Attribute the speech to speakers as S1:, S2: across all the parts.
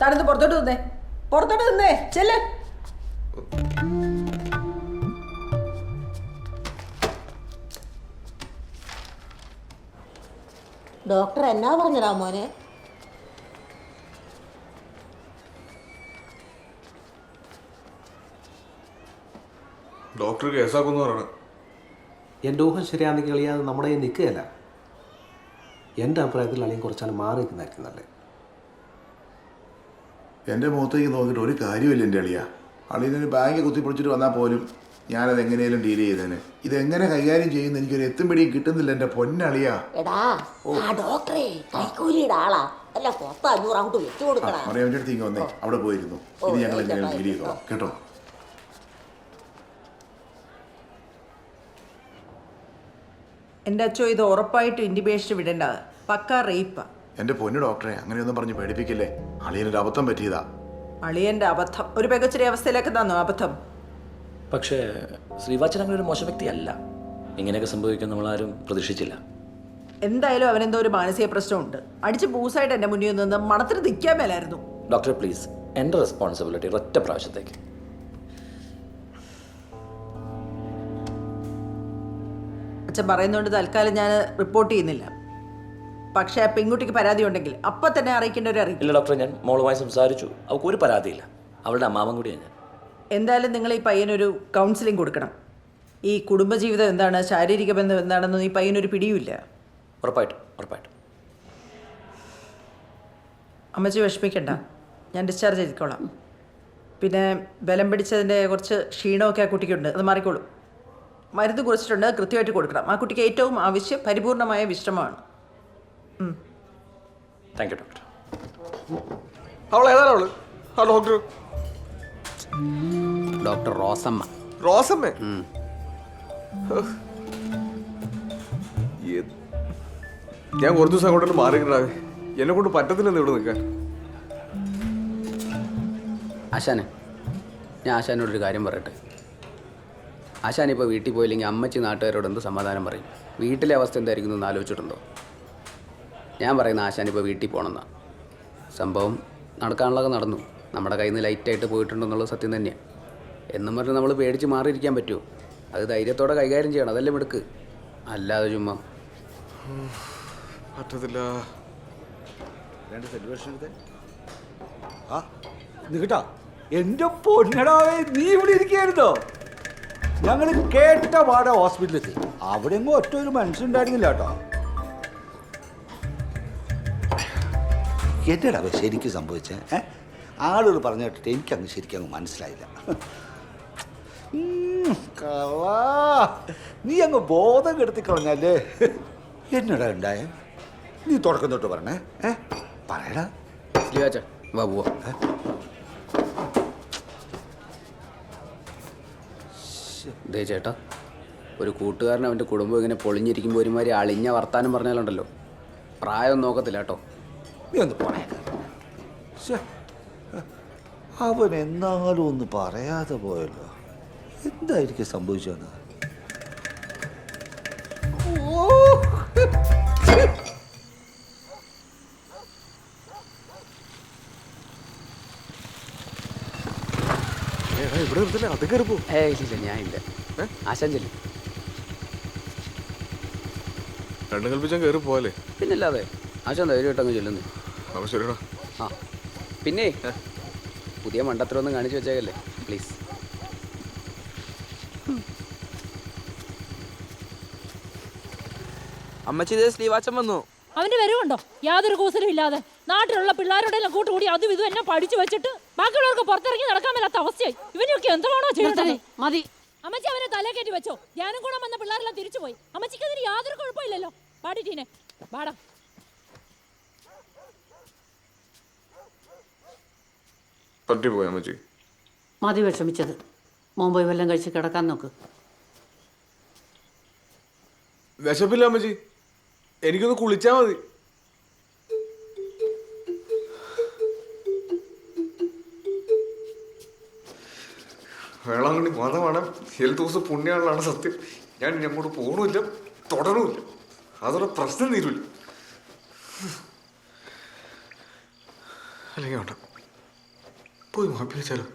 S1: താനത് പുറത്തോട്ട് നിന്നേ പുറത്തോട്ട് നിന്നേ ചെല്ല്.
S2: ഡോക്ടർ എന്നാ പറഞ്ഞടാ മോനെ?
S3: ഡോക്ടർ കേസാക്കുന്നു പറയണേ.
S4: എന്റെ ഊഹം ശരിയാണെങ്കിൽ കളിയാതെ നമ്മുടെ കയ്യിൽ നിൽക്കുകയല്ല. എന്റെ അഭിപ്രായത്തിൽ അല്ലെങ്കിൽ കുറച്ചാൽ മാറി നിൽക്കുന്നതായിരിക്കും നല്ലത്.
S5: എന്റെ മുഖത്തേക്ക് നോക്കിയിട്ട് ഒരു കാര്യമില്ല എന്റെ അളിയ. അളിയനൊരു ബാങ്ക് കുത്തിപ്പൊളിച്ചിട്ട് വന്നാൽ പോലും ഞാനത് എങ്ങനെയും ഡീൽ ചെയ്തേനെ. ഇതെങ്ങനെ കൈകാര്യം ചെയ്യുന്ന എനിക്കൊരു എത്തും പിടിയും കിട്ടുന്നില്ല എന്റെ പൊന്നളിയാ.
S2: എടാ ആ ഡോക്ടറെ കൈക്കൂലിയുടെ ആളാ.
S5: അടുത്ത് ഇങ്ങ് വന്നേ. അവിടെ പോയിരുന്നു. ഇത് ഞങ്ങൾ എങ്ങനെയാണ് ഡീൽ ചെയ്തോ കേട്ടോ?
S1: എന്റെ അച്ഛോ ഇത് ഉറപ്പായിട്ട് ഇൻഡിബേഷൻ വിടേണ്ടത്. പക്ക റേപ്പാ.
S5: എന്റെ പൊന്നു ഡോക്ടറെ അങ്ങനെയൊന്നും പറഞ്ഞ് പേടിപ്പിക്കില്ലേ? അളിയനൊരു അബദ്ധം പറ്റിയതാ.
S1: അളിയന്റെ അബദ്ധം. ഒരു മികച്ചൊരു അവസ്ഥയിലേക്ക് തന്നു അബദ്ധം?
S6: പക്ഷേ ശ്രീവാച്ചൻ അങ്ങനെ ഒരു മോശം വ്യക്തിയല്ല. ഇങ്ങനെയൊക്കെ സംഭവിക്കാൻ നമ്മളാരും പ്രതീക്ഷിച്ചില്ല.
S1: എന്തായാലും അവനെന്തോ ഒരു മാനസിക പ്രശ്നമുണ്ട്. അടിച്ച് പൂസായിട്ട് എന്റെ മുന്നിൽ നിന്ന് മണത്തിന് നിൽക്കാൻ മേലായിരുന്നു.
S6: ഡോക്ടർ പ്ലീസ് എന്റെ റെസ്പോൺസിബിലിറ്റി ഒറ്റ പ്രാവശ്യത്തേക്ക്.
S1: അച്ഛൻ പറയുന്നതുകൊണ്ട് തൽക്കാലം ഞാൻ റിപ്പോർട്ട് ചെയ്യുന്നില്ല. പക്ഷേ പെൺകുട്ടിക്ക് പരാതി ഉണ്ടെങ്കിൽ അപ്പൊ തന്നെ അറിയിക്കേണ്ട ഒരു
S6: അറിയില്ല ഡോക്ടർ ഞാൻ മോളുമായി സംസാരിച്ചു. അവൾക്ക് ഒരു പരാതിയില്ല. അവളുടെ അമ്മാവൻ കൂടിയാണ് ഞാൻ.
S1: എന്തായാലും നിങ്ങൾ ഈ പയ്യനൊരു കൗൺസിലിംഗ് കൊടുക്കണം. ഈ കുടുംബജീവിതം എന്താണ് ശാരീരിക ബന്ധം എന്താണെന്ന് ഈ പയ്യനൊരു പിടിയുമില്ല.
S6: ഉറപ്പായിട്ടും ഉറപ്പായിട്ടും.
S1: അമ്മച്ചി വിഷമിക്കണ്ട. ഞാൻ ഡിസ്ചാർജ് ചെയ്തിക്കോളാം. പിന്നെ ബലം പിടിച്ചതിന്റെ കുറച്ച് ക്ഷീണമൊക്കെ ആ കുട്ടിക്കുണ്ട്. അത് മാറിക്കോളും. മരുന്ന് കുറച്ചിട്ടുണ്ട്. കൃത്യമായിട്ട് കൊടുക്കണം. ആ കുട്ടിക്ക് ഏറ്റവും ആവശ്യം പരിപൂർണമായ വിശ്രമമാണ്.
S6: താങ്ക് യു ഡോക്ടർ
S3: അവൾ ഏതാണ് അവൾ? ആ ഡോക്ടർ
S7: ഡോക്ടർ റോസമ്മ?
S3: റോസമ്മേ ഏ- ഞാൻ കുറച്ച് ദിവസം അങ്ങോട്ട് മാറിയിട്ടാവേ എന്നെ കൊണ്ട് പറ്റത്തില്ലെന്ന് ഇവിടെ നിൽക്കാൻ.
S7: ആശാനെ ഞാൻ ആശാനോട് ഒരു കാര്യം പറയട്ടെ? ആശാൻ ഇപ്പോൾ വീട്ടിൽ പോയില്ലെങ്കിൽ അമ്മച്ചി നാട്ടുകാരോട് എന്ത് സമാധാനം പറയും? വീട്ടിലെ അവസ്ഥ എന്തായിരിക്കും എന്ന് ആലോചിച്ചിട്ടുണ്ടോ? ഞാൻ പറയുന്ന ആശാനിപ്പോൾ വീട്ടിൽ പോകണമെന്നാ. സംഭവം നടക്കാനുള്ളതൊക്കെ നടന്നു. നമ്മുടെ കയ്യിൽ നിന്ന് ലൈറ്റായിട്ട് പോയിട്ടുണ്ടെന്നുള്ളത് സത്യം തന്നെയാണ് എന്നും പറഞ്ഞ് നമ്മൾ പേടിച്ച് മാറിയിരിക്കാൻ പറ്റുമോ? അത് ധൈര്യത്തോടെ കൈകാര്യം ചെയ്യണം അതല്ലേ മിടുക്ക്. അല്ലാതെ ചുമ്മാ.
S3: പറ്റത്തില്ല.
S8: കേട്ടാ. എന്റെ പൊന്നടാവേ നീ ഇവിടെ ഇരിക്കായിരുന്നോ ഞങ്ങൾ കേട്ട പാടെ ഹോസ്പിറ്റലിൽ അവിടെ എങ്ങും ഒറ്റ ഒരു മനുഷ്യണ്ടായിരുന്നില്ല കേട്ടോ. എന്നടാ ശരിക്കും സംഭവിച്ചേ. ഏ? ആളുകൾ പറഞ്ഞു കേട്ടിട്ട് എനിക്കങ്ങ് ശരിക്കും അങ്ങ് മനസ്സിലായില്ല. നീ അങ്ങ് ബോധം കെടുത്തി കളഞ്ഞല്ലേ? എന്നടാ ഉണ്ടായ? നീ തുടക്കം തൊട്ട് പറഞ്ഞേ ഏ? പറയടാ.
S7: സ്ലീവാച്ച വാ പോവാ. ദേ ചേട്ടാ ഒരു കൂട്ടുകാരൻ അവന്റെ കുടുംബം ഇങ്ങനെ പൊളിഞ്ഞിരിക്കുമ്പോൾ ഒരുമാതിരി അളിഞ്ഞ വർത്താനം പറഞ്ഞാലുണ്ടല്ലോ. പ്രായം നോക്കത്തില്ല കേട്ടോ.
S8: നീ ഒന്ന് പറയാ അവൻ എന്നാലും ഒന്ന് പറയാതെ പോയല്ലോ. എന്തായിരിക്കും സംഭവിച്ചത്
S3: ഓ. ഇവിടെ നിർത്തില്ല അത് കയറി പോ.
S7: ഏ ഇല്ല ഞാൻ ഇല്ല. ആശാൻ ചെല്ലും
S3: രണ്ടും കൽപ്പിച്ചാൽ കയറി പോവാലേ
S7: പിന്നല്ലാതെ ആശാൻ ധൈര്യമായിട്ട് ചെല്ലുന്നു.
S3: അപ്പോൾ ശരിടാ
S7: ആ. പിന്നെ പുതിയ മണ്ടത്തരമൊന്നും കാണിച്ചു വെച്ചേക്കല്ലേ പ്ലീസ്
S9: അമ്മച്ചി ഇതേ സ്ലീവാച്ചൻ വന്നു.
S10: അവന്റെ വരവുണ്ടോ? യാതൊരു കൂസലും ഇല്ലാതെ. നാട്ടിലുള്ള പിള്ളേരുടെ കൂട്ടുകൂടി അതും ഇതും എന്നെ പഠിച്ചു വെച്ചിട്ട് ബാക്കിയുള്ളവർക്ക് പുറത്തിറങ്ങി നടക്കാൻ മേലാത്ത അവസ്ഥയായി. ഇവനൊക്കെ എന്തുവാണോ ചെയ്യുന്നത്
S2: മതി.
S10: അമ്മച്ചി അവനെ തല കയറ്റി വെച്ചോ. ധ്യാനം കൂടെ വന്ന പിള്ളേരെല്ലാം തിരിച്ചു പോയി അമ്മച്ചിക്ക് അതിന് യാതൊരു കുഴപ്പമില്ലല്ലോ. പാടിട്ടീനെ ടീനെ. പാടാ
S3: പറ്റിപ്പോയി അമ്മച്ചി.
S2: മതി വിഷമിച്ചത്. മോൻ പോയി വല്ലതും കഴിച്ച് കിടക്കാൻ നോക്ക്.
S3: വിശപ്പില്ല അമ്മച്ചി. എനിക്കൊന്ന് കുളിച്ചാൽ മതി. വേളാങ്കണ്ണി മതമാണ് ഏഴ് ദിവസം പുണ്യമാണല്ലാണ് സത്യം. ഞാൻ ഇനി അങ്ങോട്ട് പോകണമില്ല തുടരുമില്ല. അതോടെ പ്രശ്നം തീരുമില്ല അല്ലെങ്കിൽ വേണ്ട. പോയി വെച്ചാലോ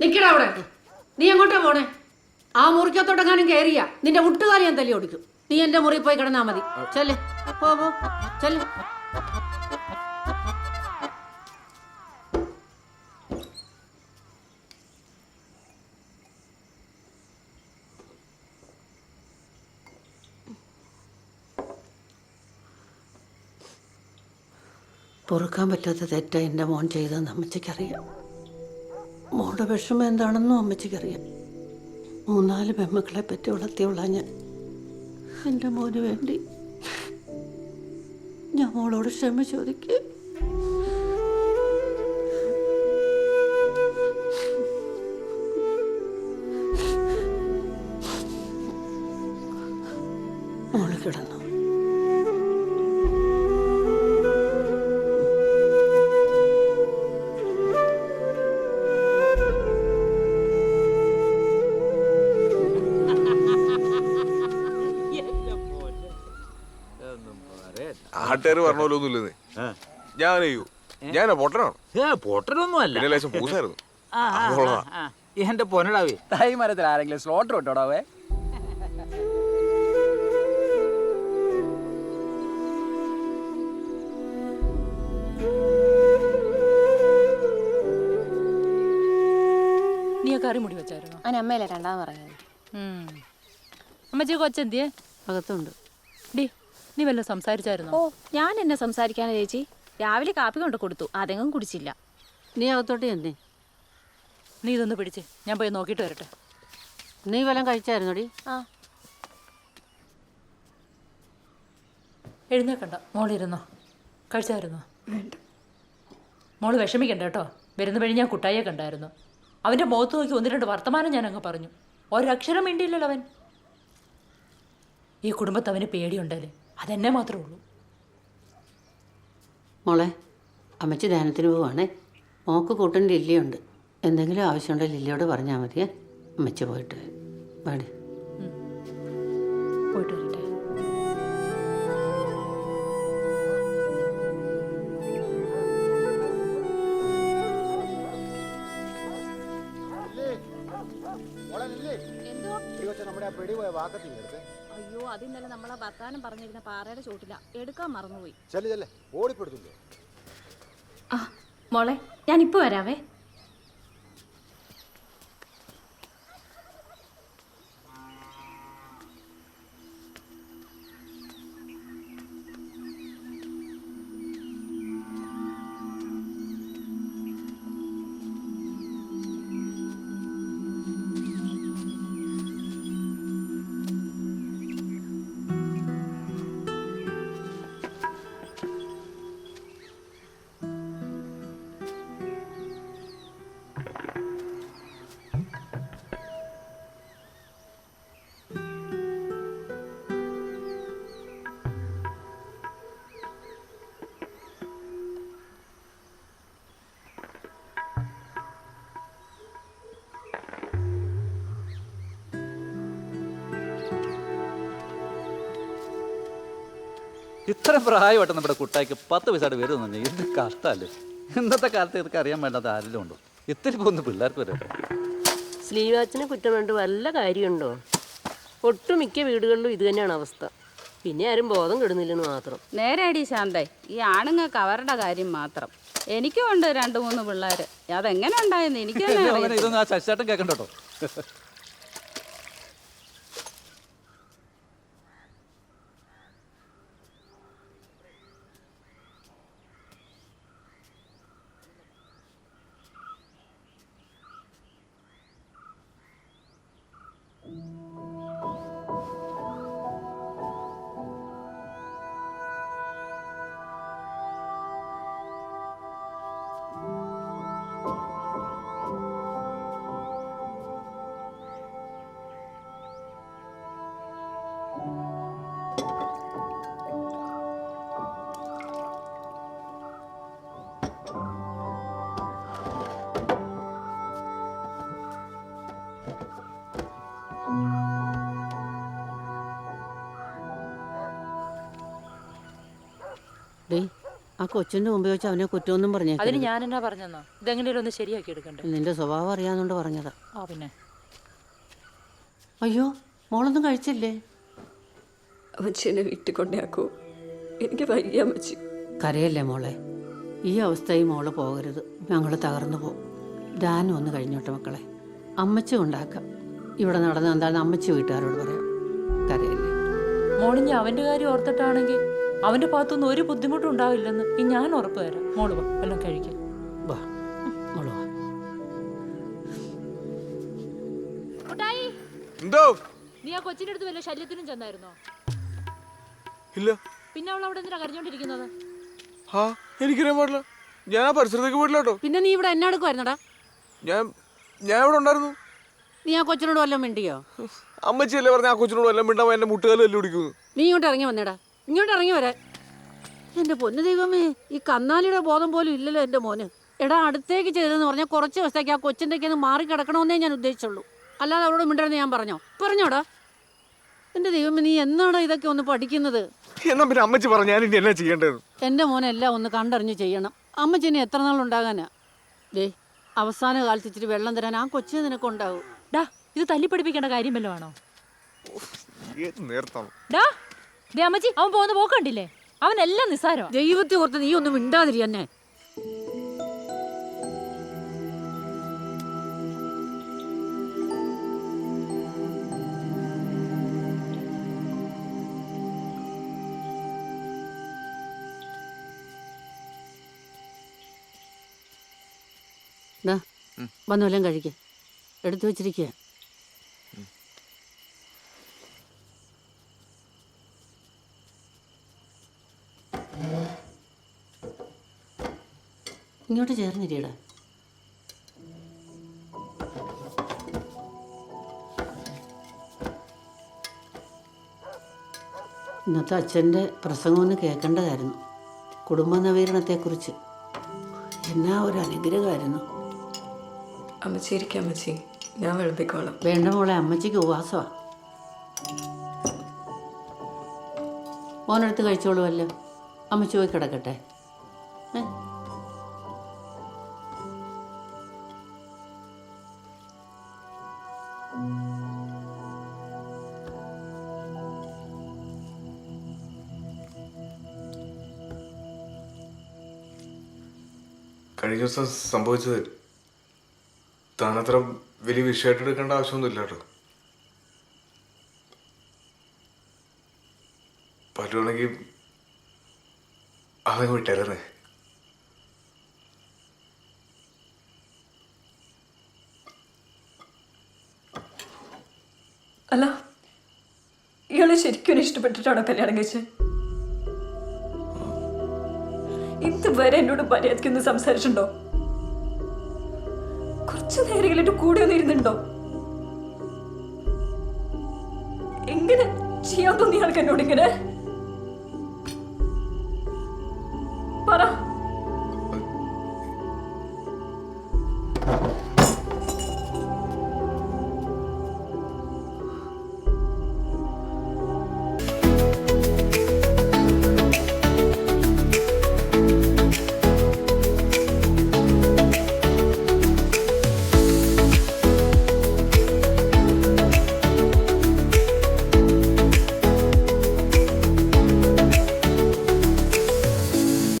S2: നിക്കടാ അവിടെ. നീ എങ്ങോട്ടാ പോണേ? ആ മുറിക്കത്തോട്ടെങ്ങാനും കയറിയ നിന്റെ മുട്ടുകാലി ഞാൻ തല്ലി ഓടിക്കും. നീ എന്റെ മുറി പോയി കിടന്നാ മതി. ചെല്ലേ. പോ പോ. ചെല്ല്. പൊറുക്കാൻ പറ്റാത്ത തെറ്റ എന്റെ മോൻ ചെയ്തതെന്ന് അമ്മച്ചിക്കറിയാം. മോളുടെ വിഷമം എന്താണെന്നും അമ്മച്ചിക്കറിയാം. മൂന്നാൽ പെമ്മക്കളെ പറ്റി വളർത്തിയുള്ള ഞാൻ. എന്റെ മോന് വേണ്ടി ഞാൻ മോളോട് ക്ഷമ ചോദിക്കുക മോൾ കിടന്നു.
S3: നാട്ടുകാർ പറഞ്ഞ പോലെ ഞാൻ ചെയ്യൂ. ഞാനാ പൊട്ടനാണ്?
S8: ഏ പൊട്ടനൊന്നും അല്ല.
S3: പിന്നെ ലേശം പൂസായിരുന്നു. അതുകൊള്ളതാ.
S8: എന്റെ പൊന്നടാവേ.
S9: തൈ മരത്തിൽ ആരെങ്കിലും സ്ലോട്ടർ ഇട്ടോടാവേ
S10: നീ കറി മുടി വെച്ചായിരുന്നു?
S11: അതിന് അമ്മയല്ലേ രണ്ടാമത് പറഞ്ഞത്
S10: അമ്മച്ചി കൊച്ചെന്തിയേ
S2: അകത്തുണ്ട്.
S10: ഡി നീ വല്ല സംസാരിച്ചായിരുന്നോ?
S11: ഓ ഞാൻ എന്നെ സംസാരിക്കാനാ ചേച്ചി. രാവിലെ കാപ്പി കൊണ്ട് കൊടുത്തു. അതെങ്ങും കുടിച്ചില്ല.
S2: നീ അകത്തോട്ട് ചെന്നേ.
S10: നീ ഇതൊന്ന് പിടിച്ച്. ഞാൻ പോയി നോക്കിയിട്ട് വരട്ടെ.
S2: നീ വല്ലതും കഴിച്ചായിരുന്നോടി?
S11: ആ.
S10: എഴുന്നേക്കണ്ട. മോളിരുന്നോ. കഴിച്ചായിരുന്നോ? മോൾ വിഷമിക്കണ്ട കേട്ടോ. വരുന്ന വഴി ഞാൻ കുട്ടായിയെ കണ്ടായിരുന്നു. അവന്റെ മുഖത്ത് നോക്കി ഒന്ന് രണ്ട് വർത്തമാനം ഞാൻ അങ്ങ് പറഞ്ഞു. ഒരക്ഷരം മിണ്ടിയില്ലല്ലോ അവൻ. ഈ കുടുംബത്ത് അവന് പേടിയുണ്ടല്ലേ? അതെന്നെ മാത്രമേ ഉള്ളൂ.
S2: മോളെ അമ്മച്ചി ധ്യാനത്തിന് പോവാണേ. മോക്ക് കൂട്ടൻ ലില്ലിയുണ്ട്. എന്തെങ്കിലും ആവശ്യമുണ്ടെങ്കിൽ ലില്ലിയോട് പറഞ്ഞാൽ മതിയേ. അമ്മച്ചി പോയിട്ട്. പാടി
S10: പോയിട്ട് വരട്ടെ.
S11: അയ്യോ അത് ഇന്നലെ നമ്മളെ വർത്താനം പറഞ്ഞിരുന്ന പാറയുടെ ചോട്ടില. എടുക്കാൻ മറന്നുപോയി. ആ മോളെ ഞാൻ ഇപ്പൊ വരാവേ.
S12: ഇത്ര പ്രായമായിട്ട് നമ്മുടെ കുട്ടായിക്ക് പത്ത് പൈസയുടെ വരുമെന്ന് തന്നെ ഇത് കഷ്ടമല്ലേ? ഇന്നത്തെ കാലത്ത് ഇതൊക്കെ അറിയാൻ വേണ്ടാത്ത ആരെങ്കിലും ഉണ്ടോ? ഇത്തിരി പോകുന്ന പിള്ളേർക്ക് വരെ.
S13: സ്ലീവാച്ചിനെ കുറ്റം കണ്ട് വല്ല കാര്യമുണ്ടോ? ഒട്ടുമിക്ക വീടുകളിലും ഇത് തന്നെയാണ് അവസ്ഥ. പിന്നെ ആരും ബോധം കെടുന്നില്ലെന്ന് മാത്രം.
S14: നേരെയടി ശാന്തേ ഈ ആണുങ്ങൾക്ക് അവരുടെ കാര്യം മാത്രം. എനിക്കും ഉണ്ട് രണ്ട് മൂന്ന് പിള്ളേർ അതെങ്ങനെ ഉണ്ടായെന്ന് എനിക്ക്.
S12: ഇതൊന്നും ആ ശശിചേട്ടൻ കേൾക്കണ്ട
S2: ആ കൊച്ചിന്റെ മുമ്പ് വെച്ച് അവനെ കുറ്റമൊന്നും
S10: അതിന്
S2: പറഞ്ഞേക്കരുത്.
S10: ഞാൻ എന്നാ പറഞ്ഞെന്നോ? ഇതെങ്ങനെയാലും ഒന്ന് ശരിയാക്കി എടുക്കണ്ടേ
S2: നിന്റെ സ്വഭാവം അറിയാന്നുകൊണ്ട് പറഞ്ഞതാ.
S10: ആ പിന്നെ.
S2: അയ്യോ മോളൊന്നും കഴിച്ചില്ലേ?
S13: അമ്മച്ചെന്നെ വീട്ടിൽ കൊണ്ടാക്കൂ എനിക്ക് വയ്യ അമ്മച്ചി.
S2: കരയല്ലേ മോളെ? ഈ അവസ്ഥയിൽ മോൾ പോകരുത്. ഞങ്ങൾ തകർന്നു പോകും ദാനം ഒന്ന് കഴിഞ്ഞോട്ടെ മക്കളെ. അമ്മച്ചി ഉണ്ടാക്കാം. ഇവിടെ നടന്ന എന്താണെന്ന് അമ്മച്ചി വീട്ടുകാരോട് പറയാം. കരയല്ലേ?
S10: മോളിഞ്ഞ അവന്റെ കാര്യം ഓർത്തിട്ടാണെങ്കിൽ അവന്റെ ഭാഗത്തുനിന്ന് ഒരു ബുദ്ധിമുട്ടും ഉണ്ടാവില്ലെന്ന് ഈ ഞാൻ ഉറപ്പ് തരാം. മോൾ വാ എല്ലാം കഴിക്കാം.
S2: വാ മോൾ വാ.
S15: എന്തോ?
S10: നീ ആ കൊച്ചിന്റെ അടുത്ത് വല്ല ശല്യത്തിനും ചെന്നായിരുന്നോ?
S3: ഇല്ല.
S10: പിന്നെ അവൾ അവിടെ എന്തിനാ കരഞ്ഞോണ്ടിരിക്കുന്നത്?
S3: ആ എനിക്കറിയാൻ പാടില്ല. ഞാൻ ആ പരിസരത്തേക്ക് പോയിട്ടില്ല കേട്ടോ.
S2: പിന്നെ നീ ഇവിടെ എന്നെ എടുക്കുമായിരുന്നടാ
S3: ഞാൻ ഞാൻ ഇവിടെ ഉണ്ടായിരുന്നു.
S2: നീ ആ കൊച്ചിനോട് വല്ലതും മിണ്ടിയോ?
S3: അമ്മച്ചിയല്ലേ പറഞ്ഞ ആ കൊച്ചിനോട് എല്ലാം മിണ്ടാൻ എന്റെ മുട്ടുകാലും എല്ലാം പിടിക്കുന്നു
S2: നീ ഇങ്ങോട്ട് ഇറങ്ങി വന്നേടാ. ഇങ്ങോട്ട് ഇറങ്ങി വരാൻ. എന്റെ പൊന്നു ദൈവമേ ഈ കന്നാലിയുടെ ബോധം പോലും ഇല്ലല്ലോ എന്റെ മോന്. എടാ അടുത്തേക്ക് ചെയ്തതെന്ന് പറഞ്ഞാൽ കുറച്ച് ദിവസത്തേക്ക് ആ കൊച്ചിന്റെ ഒക്കെ മാറി കിടക്കണമെന്നേ ഞാൻ ഉദ്ദേശിച്ചുള്ളൂ. അല്ലാതെ അവരോട് മിണ്ടരുന്ന് ഞാൻ പറഞ്ഞോ? പറഞ്ഞോടാ. എന്റെ ദൈവമേ നീ എന്നാടാ ഇതൊക്കെ ഒന്ന് പഠിക്കുന്നത്?
S3: എന്നാ പിന്നെ അമ്മച്ചി പറഞ്ഞു ഞാൻ ഇനി എന്നാ ചെയ്യേണ്ടത്?
S2: എന്റെ മോനെല്ലാം ഒന്ന് കണ്ടറിഞ്ഞ് ചെയ്യണം. അമ്മച്ചി ഇനി എത്ര നാൾ ഉണ്ടാകാനാ? ദേ അവസാന കാലത്ത് ഇച്ചിരി വെള്ളം തരാൻ ആ കൊച്ചിന് നിനക്കുണ്ടാവും
S10: ഡാ ഇത് തല്ലിപ്പടിപ്പിക്കേണ്ട കാര്യം വല്ലതും ആണോ? ഡാ ദേ അമ്മച്ചി അവൻ പോകുന്ന പോക്കണ്ടില്ലേ അവനെല്ലാം നിസ്സാരോ
S2: ദൈവത്തെ ഓർത്ത് നീ ഒന്നും മിണ്ടാതിരി എന്നെ. ഡാ വന്നു വല്ലതും കഴിക്കുക എടുത്തു വെച്ചിരിക്കുക ഇങ്ങോട്ട് ചേർന്നിരിയടാ. ഇന്നത്തെ അച്ഛന്റെ പ്രസംഗം ഒന്ന് കേൾക്കേണ്ടതായിരുന്നു. കുടുംബ നവീകരണത്തെക്കുറിച്ച് എന്നാ ഒരു അനുഗ്രഹമായിരുന്നു.
S13: അമ്മച്ചി ഇരിക്കാം അമ്മച്ചി. ഞാൻ വെളുപ്പിക്കോളാം
S2: വേണ്ട മോളെ അമ്മച്ചിക്ക് ഉപവാസമാ. മോനെടുത്ത് കഴിച്ചോളുമല്ലോ. അമ്മച്ചി പോയി കിടക്കട്ടെ. ഏ?
S15: കഴിഞ്ഞ ദിവസം സംഭവിച്ചത് താനത്ര വലിയ വിഷയമായിട്ട് എടുക്കേണ്ട ആവശ്യമൊന്നുമില്ല കേട്ടോ പറ്റുവാണെങ്കിൽ അതങ്ങ് വിട്ടേരണേ
S13: അല്ല ഇയാളെ ശരിക്കും ഇഷ്ടപ്പെട്ടിട്ടാണോ കല്യാണം കഴിച്ചത്? ഇതുവരെ എന്നോട് മര്യാദയ്ക്കൊന്ന് സംസാരിച്ചിട്ടുണ്ടോ? കുറച്ചു നേരങ്ങളിട്ട് കൂടെ ഒന്ന് ഇരുന്നുണ്ടോ എങ്ങനെ ചെയ്യാൻ തോന്നി ആൾക്ക് എന്നോട് ഇങ്ങനെ?